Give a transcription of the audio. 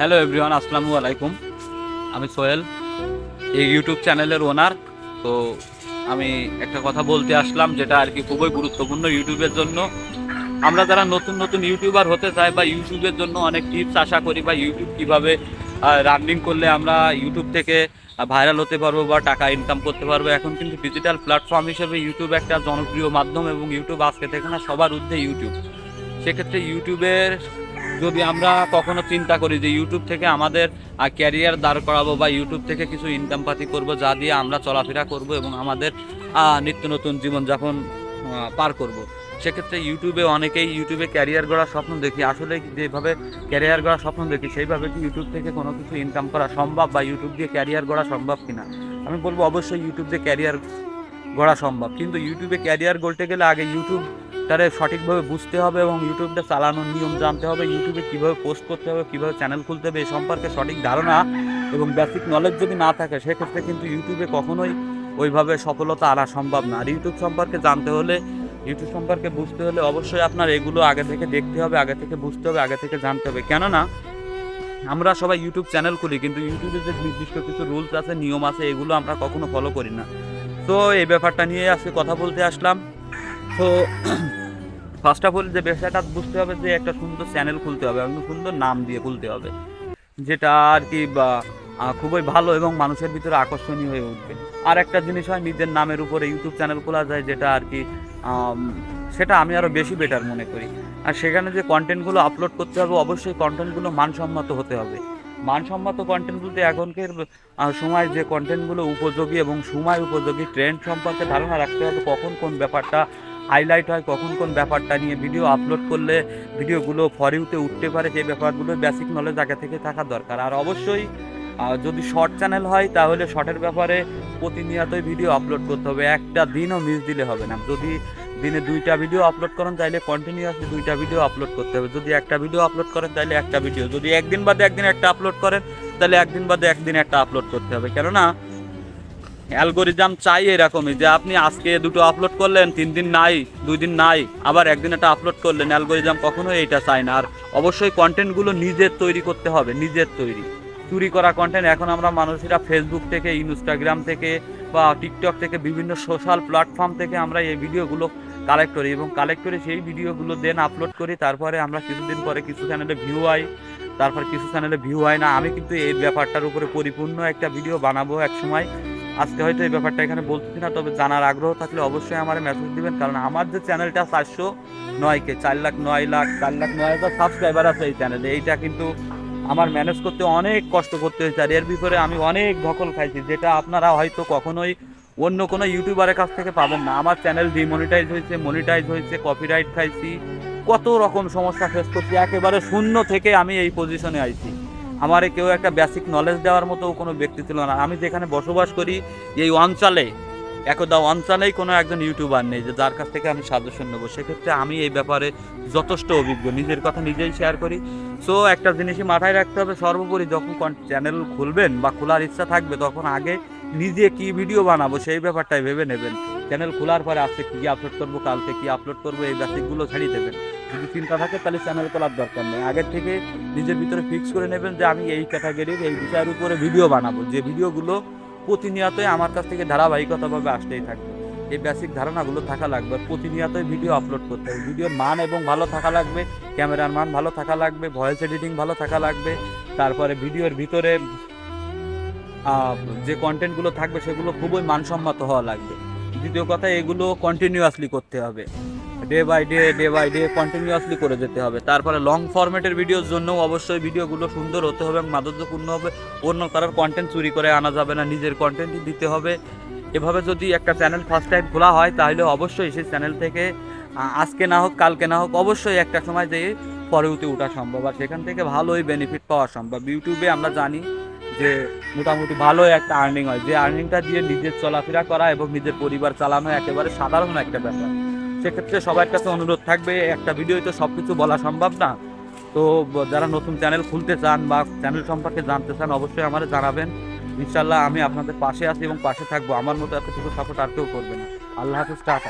Hello everyone আসসালামু আলাইকুম। আমি সোহেল। এই ইউটিউব চ্যানেলের ওনার তো আমি একটা কথা বলতে আসলাম, যেটা আর কি খুবই গুরুত্বপূর্ণ ইউটিউবের জন্য। আমরা যারা নতুন নতুন ইউটিউবার হতে চাই বা ইউটিউবের জন্য অনেক টিপস আশা করি বা ইউটিউব কীভাবে রানিং করলে আমরা ইউটিউব থেকে ভাইরাল হতে পারব বা টাকা ইনকাম করতে পারব। এখন কিন্তু ডিজিটাল প্ল্যাটফর্ম হিসেবে ইউটিউব একটা জনপ্রিয় মাধ্যম এবং ইউটিউব আজকে থেকে না সবার ঊর্ধ্বে ইউটিউব সেক্ষেত্রে ইউটিউবের যদি আমরা কখনো চিন্তা করি যে ইউটিউব থেকে আমাদের ক্যারিয়ার দাঁড় করাবো বা ইউটিউব থেকে কিছু ইনকাম পাতি করব, যা দিয়ে আমরা চলাফেরা করব এবং আমাদের নিত্য নতুন জীবনযাপন পার করব, সেক্ষেত্রে ইউটিউবে অনেকেই ইউটিউবে ক্যারিয়ার গড়ার স্বপ্ন দেখি, আসলে যেভাবে ক্যারিয়ার গড়ার স্বপ্ন দেখি, সেইভাবে কি ইউটিউব থেকে কোনো কিছু ইনকাম করা সম্ভব বা ইউটিউব দিয়ে ক্যারিয়ার গড়া সম্ভব কিনা? আমি বলব অবশ্যই ইউটিউব দিয়ে ক্যারিয়ার গড়া সম্ভব, কিন্তু ইউটিউবে ক্যারিয়ার গড়তে গেলে আগে ইউটিউব তারে সঠিকভাবে বুঝতে হবে এবং ইউটিউবটা চালানোর নিয়ম জানতে হবে ইউটিউবে কীভাবে পোস্ট করতে হবে, কীভাবে চ্যানেল খুলতে হবে, এ সম্পর্কে সঠিক ধারণা এবং বেসিক নলেজ যদি না থাকে, সেক্ষেত্রে কিন্তু ইউটিউবে কখনোই ওইভাবে সফলতা আনা সম্ভব না। আর ইউটিউব সম্পর্কে জানতে হলে ইউটিউব সম্পর্কে বুঝতে হলে অবশ্যই আপনার এগুলো আগে থেকে দেখতে হবে, আগে থেকে বুঝতে হবে, আগে থেকে জানতে হবে। কেননা, আমরা সবাই ইউটিউব চ্যানেল খুলি, কিন্তু ইউটিউবে যে নির্দিষ্ট কিছু রুলস আছে, নিয়ম আছে, এগুলো আমরা কখনো ফলো করি না। তো এই ব্যাপারটা নিয়ে আজকে কথা বলতে আসলাম। তো ফার্স্ট অফ অল যে বিষয়টা বুঝতে হবে যে একটা সুন্দর চ্যানেল খুলতে হবে এবং সুন্দর নাম দিয়ে খুলতে হবে। যেটা আর কি খুবই ভালো এবং মানুষের ভিতরে আকর্ষণীয় হয়ে উঠবে। আর একটা জিনিস হয়, নিজের নামের উপরে ইউটিউব চ্যানেল খোলা যায়, যেটা আর কি সেটা আমি আরও বেশি বেটার মনে করি। আর সেখানে যে কন্টেন্টগুলো আপলোড করতে হবে, অবশ্যই কন্টেন্টগুলো মানসম্মত হতে হবে। মানসম্মত কন্টেন্ট বলতে এখনকার সময় যে কন্টেন্টগুলো উপযোগী এবং সময় উপযোগী ট্রেন্ড সম্পর্কে ধারণা রাখতে হবে, কখন কোন ব্যাপারটা হাইলাইট হয়, কখন কোন ব্যাপারটা নিয়ে ভিডিও আপলোড করলে ভিডিওগুলো ফরিউতে উঠতে পারে, সেই ব্যাপারগুলো বেসিক নলেজ আগে থেকে থাকা দরকার। আর অবশ্যই যদি শর্ট চ্যানেল হয়, তাহলে শর্টের ব্যাপারে প্রতিনিয়তই ভিডিও আপলোড করতে হবে। একটা দিনও মিস দিলে হবে না। যদি দিনে দুইটা ভিডিও আপলোড করেন তাহলে কন্টিনিউয়াসলি দুইটা ভিডিও আপলোড করতে হবে। যদি একটা ভিডিও আপলোড করেন তাহলে একটা ভিডিও যদি একদিন বাদে একদিন একটা আপলোড করেন তাহলে একদিন বাদে একদিন একটা আপলোড করতে হবে। কেননা অ্যালগোরিজাম চাই এরকমই যে আপনি আজকে দুটো আপলোড করলেন, তিন দিন নাই, দুই দিন নাই, আবার একদিন একটা আপলোড করলেন অ্যালগোরিজাম কখনোই এইটা চায় না। আর অবশ্যই কন্টেন্টগুলো নিজের তৈরি করতে হবে, নিজের তৈরি। চুরি করা কন্টেন্ট এখন আমরা মানুষেরা ফেসবুক থেকে ইনস্টাগ্রাম থেকে বা টিকটক থেকে, বিভিন্ন সোশ্যাল প্ল্যাটফর্ম থেকে আমরা এই ভিডিওগুলো কালেক্ট করি এবং কালেক্ট করে সেই ভিডিওগুলো দেন আপলোড করি। তারপরে আমরা কিছুদিন পরে কিছু চ্যানেলে ভিউ হয়, তারপর কিছু চ্যানেলে ভিউ হয় না। আমি কিন্তু এই ব্যাপারটার উপরে পরিপূর্ণ একটা ভিডিও বানাবো এক সময় আজকে হয়তো এই ব্যাপারটা এখানে বলতেছি না, তবে জানার আগ্রহ থাকলে অবশ্যই আমার মেসেজ দিবেন, কারণ আমার যে চ্যানেলটা চারশো নয় কে চার লাখ, নয় লাখ, চার লাখ, নয় হাজার সাবস্ক্রাইবার আছে এই চ্যানেলে এইটা কিন্তু আমার ম্যানেজ করতে অনেক কষ্ট করতে হয়েছে, আর এর ভিতরে আমি অনেক ধকল খাইছি, যেটা আপনারা হয়তো কখনোই অন্য কোনো ইউটিউবারের কাছ থেকে পাবেন না। আমার চ্যানেল ডিমনিটাইজ হয়েছে মনিটাইজ হয়েছে কপিরাইট খাইছি, কত রকম সমস্যা ফেস করছি, একেবারে শূন্য থেকে আমি এই পজিশনে আইছি। আমারে কেউ একটা বেসিক নলেজ দেওয়ার মতো কোনো ব্যক্তি ছিল না। আমি যেখানে বসবাস করি, এই অঞ্চলে, একদা অঞ্চলেই কোনো একজন ইউটিউবার নেই যে যার কাছ থেকে আমি সাজেশন নেব। সেক্ষেত্রে আমি এই ব্যাপারে যথেষ্ট অভিজ্ঞ, নিজের কথা নিজেই শেয়ার করি। সো একটা জিনিসই মাথায় রাখতে হবে, সর্বোপরি যখন চ্যানেল খুলবেন বা খোলার ইচ্ছা থাকবে, তখন আগে নিজে কি ভিডিও বানাবো সেই ব্যাপারটাই ভেবে নেবেন। চ্যানেল খোলার পরে আজকে কী আপলোড করব, কালকে কী আপলোড করব, এই বেসিকগুলো ছাড়িয়ে দেবেন। যদি চিন্তা থাকে, তাহলে চ্যানেল খোলার দরকার নেই। আগের থেকে নিজের ভিতরে ফিক্স করে নেবেন যে, আমি এই ক্যাটাগরির এই বিষয়ের উপরে ভিডিও বানাবো। যে ভিডিওগুলো প্রতিনিয়তই আমার কাছ থেকে ধারাবাহিকতাভাবে আসতেই থাকবে। এই বেসিক ধারণাগুলো থাকা লাগবে। প্রতিনিয়তই ভিডিও আপলোড করতে হবে। ভিডিওর মান এবং ভালো থাকা লাগবে ক্যামেরার মান ভালো থাকা লাগবে ভয়েস এডিটিং ভালো থাকা লাগবে, তারপরে ভিডিওর ভিতরে যে কন্টেন্টগুলো থাকবে, সেগুলো খুবই মানসম্মত হওয়া লাগবে। দ্বিতীয় কথা, এগুলো কন্টিনিউয়াসলি করতে হবে। Day by day day by day continuously করে যেতে হবে। তারপরে লং ফরম্যাটের ভিডিওর জন্যও অবশ্যই ভিডিওগুলো সুন্দর হতে হবে এবং মাধুর্যপূর্ণ হবে, অন্য কারোর কন্টেন্ট চুরি করে আনা যাবে না, নিজের কন্টেন্টই দিতে হবে। এভাবে যদি একটা চ্যানেল ফার্স্ট টাইম খোলা হয়, তাহলে অবশ্যই সেই চ্যানেল থেকে আজকে না হোক, কালকে না হোক, অবশ্যই একটা সময় যে পরে উঠে ওঠা সম্ভব। আর সেখান থেকে ভালোই বেনিফিট পাওয়া সম্ভব। ইউটিউবে আমরা জানি যে মোটামুটি ভালো একটা আর্নিং হয়। যে আর্নিংটা দিয়ে নিজের চলাফেরা করা এবং নিজের পরিবার চালানো একেবারে সাধারণ একটা ব্যাপার। সেক্ষেত্রে সবার কাছে অনুরোধ থাকবে, একটা ভিডিওতে তো সব কিছু বলা সম্ভব না। তো যারা নতুন চ্যানেল খুলতে চান বা চ্যানেল সম্পর্কে জানতে চান, অবশ্যই আমার জানাবেন। ইনশাল্লাহ আমি আপনাদের পাশে আছি এবং পাশে থাকব। আমার মতো এতটুকু সাপোর্ট আর কেউ করবে না। আল্লাহ হাফিজ, টাটা।